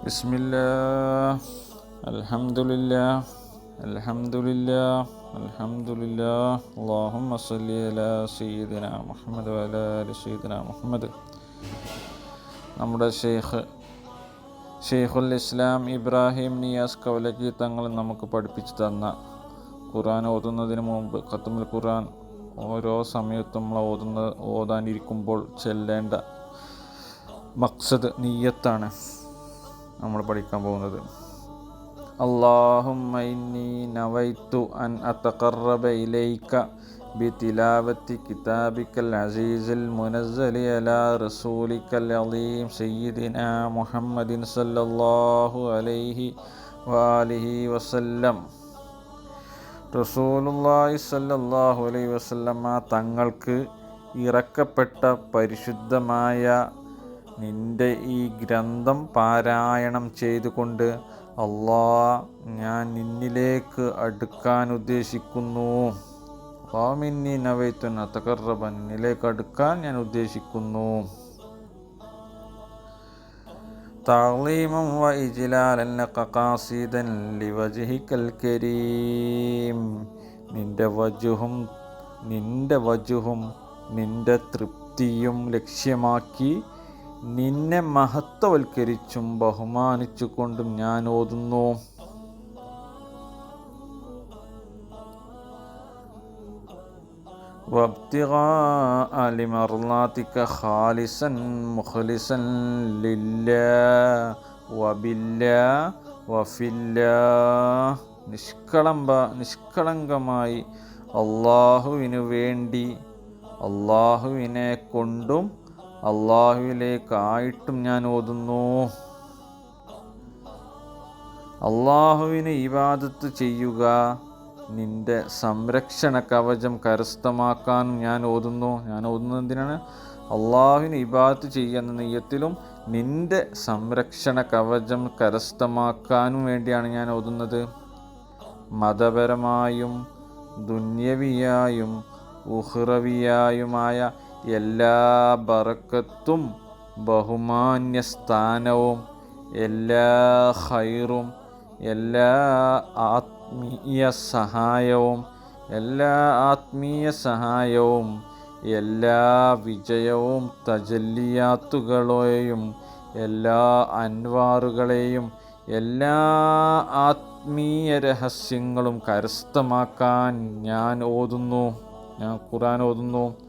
بسم الله الحمد لله الحمد لله الحمد لله اللهم صل على سيدنا محمد وعلى آل سيدنا محمد നമ്മുടെ ഷെയ്ഖ് ഷെയ്ഖുൽ ഇസ്ലാം ഇബ്രാഹിം നിയാസ് കൗലക്കി തങ്ങൾ നമുക്ക് പഠിപ്പിച്ചു തന്ന ഖുർആൻ ഓതുന്നതിന് മുമ്പ് ഖത്തമുൽ ഖുർആൻ ഓരോ സമയത്തും നമ്മൾ ഓതുന്ന ഓതാനിരിക്കുമ്പോൾ ചെല്ലേണ്ട മക്സദ് നീയത്താണ് നമ്മൾ പഠിക്കാൻ പോകുന്നത് اللهم إني نويت أن أتقرب إليك بتلاوة كتابك العزيز المنزل على رسولك العظيم سيدنا محمد صلى الله عليه وآله وسلم റസൂലുള്ളാഹി സല്ലല്ലാഹു അലൈഹി വസല്ലമ തങ്ങൾക്ക് ഇറക്കപ്പെട്ട പരിശുദ്ധമായ നിന്റെ ഈ ഗ്രന്ഥം പാരായണം ചെയ്തുകൊണ്ട് അള്ളാ ഞാൻ നിന്നിലേക്ക് അടുക്കാൻ ഉദ്ദേശിക്കുന്നു വാമിന്നി നവൈത്തുൻ തകർറബ നിന്നിലേക്ക് അടുക്കാൻ ഞാൻ ഉദ്ദേശിക്കുന്നു تعظيما وإجلالا لك قاصدا لوجهك الكريم നിന്റെ വജുഹും നിന്റെ വജുഹും നിന്റെ തൃപ്തിയും ലക്ഷ്യമാക്കി നിന്നെ മഹത്വവൽക്കരിച്ചും ബഹുമാനിച്ചുകൊണ്ടും ഞാൻ ഓതുന്നു وابتغاء لمرضاتك خالصا مخلصا لله وبالله وفي الله നിഷ്കളമ്പ നിഷ്കളങ്കമായി അള്ളാഹുവിനു വേണ്ടി അള്ളാഹുവിനെ കൊണ്ടും അള്ളാഹുവിലേക്കായിട്ടും ഞാൻ ഓതുന്നു. അള്ളാഹുവിന് ഇബാദത്ത് ചെയ്യുക നിന്റെ സംരക്ഷണ കവചം കരസ്ഥമാക്കാനും ഞാൻ ഓതുന്നു. ഞാൻ ഓതുന്നത് എന്തിനാണ്? അള്ളാഹുവിന് ഇബാദത്ത് ചെയ്യുന്ന നെയ്യത്തിലും നിന്റെ സംരക്ഷണ കവചം കരസ്ഥമാക്കാനും വേണ്ടിയാണ് ഞാൻ ഓതുന്നത്. മതപരമായും ദുന്യവിയായും ഉഹ്റവിയായുമായ എല്ലാ ബറക്കത്തും ബഹുമാന്യ സ്ഥാനവും എല്ലാ ഹൈറും എല്ലാ ആത്മീയ സഹായവും എല്ലാ ആത്മീയ സഹായവും എല്ലാ വിജയവും തജല്ലിയാത്തുകളെയും എല്ലാ അൻവാറുകളെയും എല്ലാ ആത്മീയ രഹസ്യങ്ങളും കരസ്ഥമാക്കാൻ ഞാൻ ഓതുന്നു. ഞാൻ ഖുറാൻ ഓതുന്നു.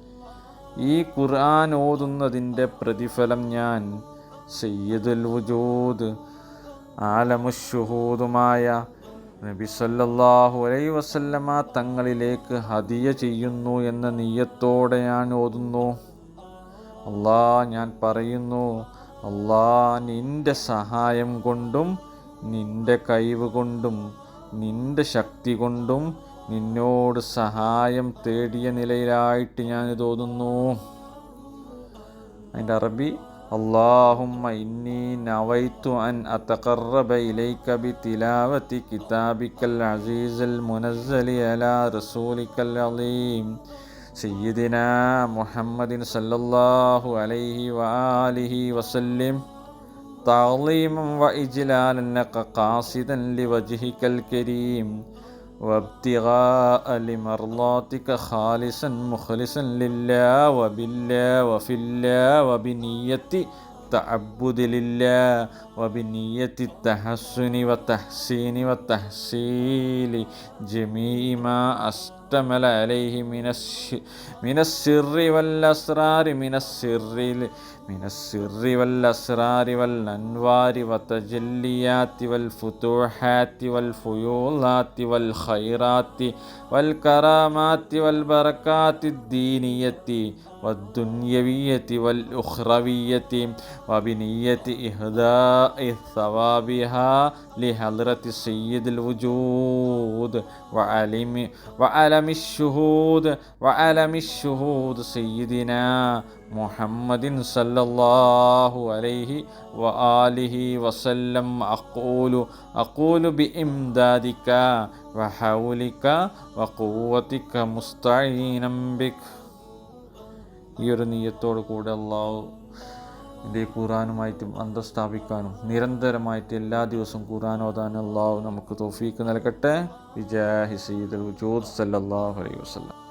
ഈ ഖുർആൻ ഓതുന്നതിന്റെ പ്രതിഫലം ഞാൻ സയ്യിദുൽ വുജൂദ് ആലമുഷുഹൂദുമായ നബി സല്ലല്ലാഹു അലൈഹി വസല്ലമ തങ്ങളിലേക്ക് ഹദിയ ചെയ്യുന്നു എന്ന നീയത്തോടെ ഞാൻ ഓതുന്നു. അല്ലാ ഞാൻ പറയുന്നു അല്ലാ നിന്റെ സഹായം കൊണ്ടും നിന്റെ കഴിവ് കൊണ്ടും നിന്റെ ശക്തി കൊണ്ടും നിന്നോട് സഹായം തേടിയ നിലയിലായിട്ട് ഞാൻ തോന്നുന്നു. അതിന്റെ അറബി അള്ളാഹുമ്മ ഇന്നി അൻ ഇലൈക കിതാബിക്കൽ അസീസൽ മുനസ്സലി അലാ റസൂലിക്കൽ മുഹമ്മദിൻ സല്ലല്ലാഹു അലൈഹി കരീം. وابتغاء لمرضاتك خالصا مخلصا لله وبالله وفي الله وبنية تعبد لله وبنية التحسن والتحسين والتحصيل جميع ما أشتمل عليه من من السر والأسرار من السر من السر والأسرار والأنوار والتجليات والفتوحات والفيوضات والخيرات والكرامات والبركات الدينية والدنيوية والأخروية وبنية إهداء ثوابها لحضرة سيد الوجود وعلم അലമിഷുഹൂദ് വ അലമിഷുഹൂദ് സയ്യിദിന മുഹമ്മദിൻ സല്ലല്ലാഹു അലൈഹി വ ആലിഹി വസല്ലം അഖൂലു അഖൂലു ബി ഇംദാദിക വ ഹൗലിക വ ഖുവ്വതിക മുസ്തഈനം ബിക് ഈ ഒരു നീയത്തോടു കൂടെ അള്ളാഹു എന്റെ ഈ ഖുറാനുമായിട്ട് ബന്ധം സ്ഥാപിക്കാനും നിരന്തരമായിട്ട് എല്ലാ ദിവസവും ഓതാനും അള്ളാഹു നമുക്ക് തോഫീക്ക് നൽകട്ടെ. വിജയ ഹിസീദ് വജൂദ് സല്ലല്ലാഹു അലൈഹി വസല്ലം.